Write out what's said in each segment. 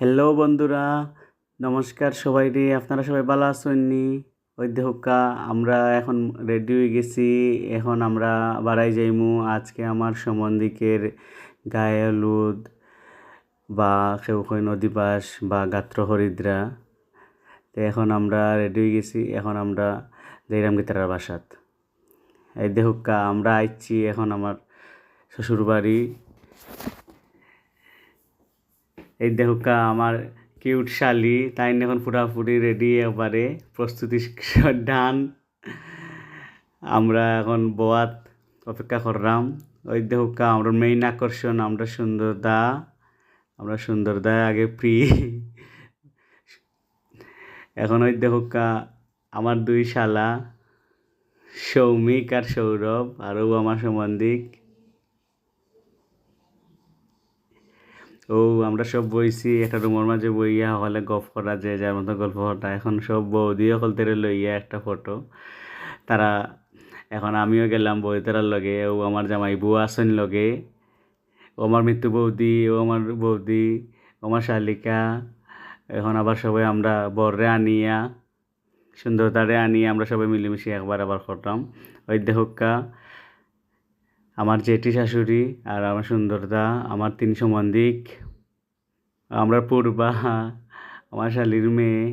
Hello বন্ধুরা। নমস্কার সবাই রে আপনারা সবাই ভালো আছেন নি? ওই দেহকা আমরা এখন রেডি হয়ে গেছি। এখন আমরা বাড়াই যাইমু। আজকে আমার সম্বন্ধিকের গায়ে হলুদ বা কেউ কই নদী পাশ বা গাত্র হরিদ্রা তো এখন আমরা রেডি হয়ে গেছি। এখন আমরা যাইরাম গীতার বাসাত। এই দেহকা আমরা আইছি এখন আমার শ্বশুর বাড়ি এই দেখুকা আমার কিউট শালি। তাই এখন পুরাপুরি রেডি একবারে প্রস্তুতি ডান। আমরা এখন বোয়াত অপেক্ষা করলাম। ওই দেখুকা আমরা মেইন আকর্ষণ, আমরা সুন্দরদা। আমরা সুন্দরদা আগে প্রি এখন ওই দেখুকা আমার দুই শালা, সৌমিক আর সৌরভ আরও আমার সম্বন্ধিক। ও, আমরা সব বইছি, একটা রুমের মাঝে বইয়া হলে গল্প করা যে যার মতো গল্প করা। এখন সব বৌদি সকল তেরে লইয়া একটা ফটো। তারা, এখন আমিও গেলাম বই তারার লগে, ও আমার জামাই বউ আসন লগে। ও আমার মৃত্যু বৌদি, ও আমার বৌদি আমার শালিকা। এখন আবার সবাই আমরা বররে আনিয়া, সুন্দরতারে আনিয়ে আমরা সবাই মিলেমিশে একবার আবার করতাম। ওই দেহকা আমার জেঠি শাশুড়ি আর আমার সুন্দরদা, আমার তিন সম্বন্ধিক আমরা পূর্বা, আমার শালির মেয়ে।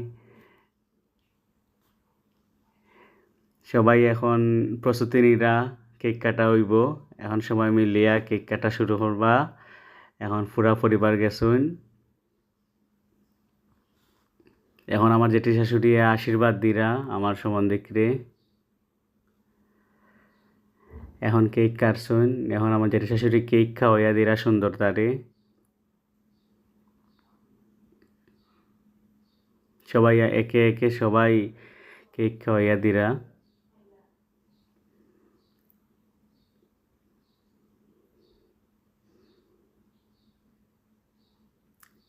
সবাই এখন প্রস্তুতি নিরা, কেক কাটা হইব। এখন সবাই মিলিয়া কেক কাটা শুরু করবা। এখন পুরা পরিবার গেছুন। এখন আমার জেঠি শাশুড়ি আশীর্বাদ দিরা, আমার সম্বন্ধিকরে এখন কেক কাটছুন এখন আমাদের শাশুড়ি কেক খাওয়াইয়া দিরা সুন্দর তারে। সবাই একে একে সবাই কেক খাওয়াইয়া দিরা।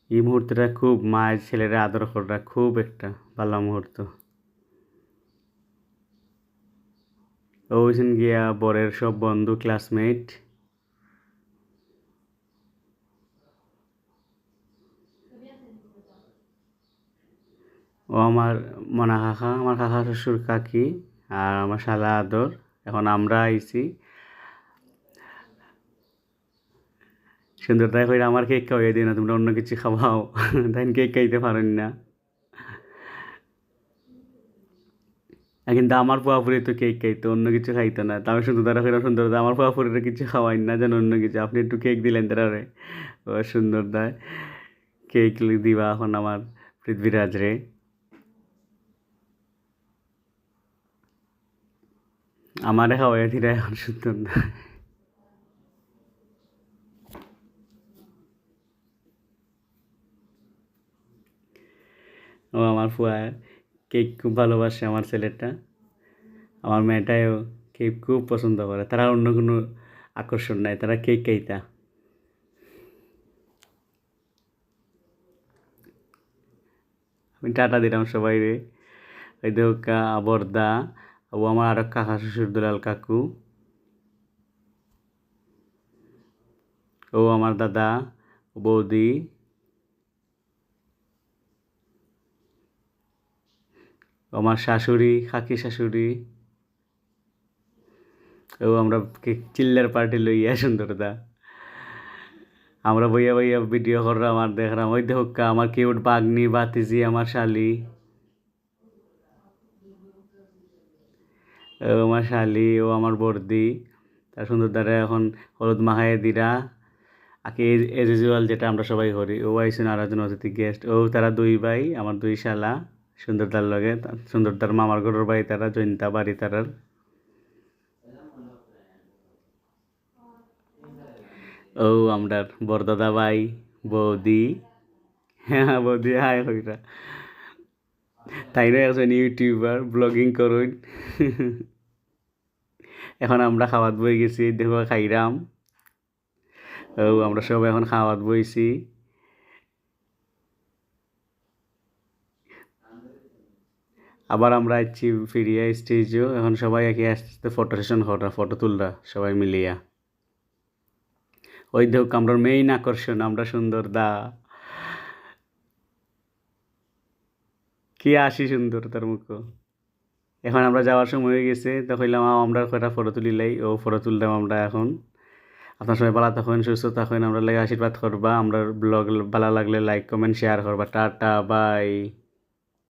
এই মুহূর্তটা খুব মায়ের ছেলেরা আদর করা খুব একটা ভালো মুহূর্ত। ওইখান গিয়া বরের সব বন্ধু ক্লাসমেট ও আমার মনা কাকা, আমার কাকা শ্বশুর কাকি আর আমার শালা আদর। এখন আমরা আইছি। সুন্দর তাই কইরা আমার কেক খাওয়াই দিই না, তোমরা অন্য কিছু খাওয়াও। তাই কেক খাইতে পারেন না। কিন্তু আমার পুয়াপুরি তো কেক খাইতো, অন্য কিছু খাইতো না। তা আমি সুন্দর তারা কইরা সুন্দর দা, আমার পুয়াপুরিটা কিছু খাওয়াই না, যেন অন্য কিছু। আপনি একটু কেক দিলেন তারারে ও সুন্দর দায় কেক দিবা এখন আমার পৃথ্বীরাজ রে। আমারে খাওয়াই দিরা এখন সুন্দর না ও আমার ফুয়া কেক খুব ভালোবাসে আমার ছেলেটা। আমার মেয়েটাও কেক খুব পছন্দ করে। তারা অন্য কোনো আকর্ষণ নাই, তারা কেক খাইতা। আমি টাটা দিলাম সবাই রে ওই দেখা বর্দা, ও আমার আরও কাকা শ্বশুর দুলাল কাকু। ও আমার দাদা বৌদি। আমার শাশুড়ি, খাকি শাশুড়ি। ও আমরা চিল্লার পার্টি লইয়া সুন্দরদা। আমরা বইয়া বইয়া ভিডিও করলাম আর দেখলাম ওই দেখুকা আমার কিউট বাগনি, বাতিজি, আমার শালি। ও আমার শালি, ও আমার বর্দি। তার সুন্দর দ্বারা এখন হলুদ মাখাই দিরা। আগে এজ ইউজুয়াল যেটা আমরা সবাই করি। ও আইসুন আর অতিথি গেস্ট ও তারা দুই ভাই, আমার দুই শালা। সুন্দরদার লগে সুন্দরদার মামার ঘরের বাড়ি তারা জৈন্তা বাড়ি তারার। ও আমরা বরদাদা ভাই, বৌদি। হ্যাঁ বৌদি, হাই, হইরা। তাই না একজন ইউটিউবার, ব্লগিং করুন। এখন আমরা খাওয়াত বই গেছি, দেখো, খাইরাম। ও, আমরা সব এখন খাওয়াত বইছি। আবার আমরা আসছি ফিরিয়া স্টেজও এখন সবাই একে আস্তে আস্তে ফটো সেশন করা ফটো তুলরা, সবাই মিলিয়া। ওই দেখ আমরা মেইন আকর্ষণ, আমরা সুন্দর, দা। কি আসি সুন্দর তার মুখ। এখন আমরা যাওয়ার সময় হয়ে গেছে, তো কইলাম আমরা কয়টা ফটো তুলিলাই ও ফটো তুললাম আমরা এখন। আপনার সবাই ভালো থাকুন, সুস্থ থাকুন, আমরা লাগে আশীর্বাদ করবা, আমরা ব্লগ ভালো লাগলে লাইক কমেন্ট শেয়ার করবা। Tata bye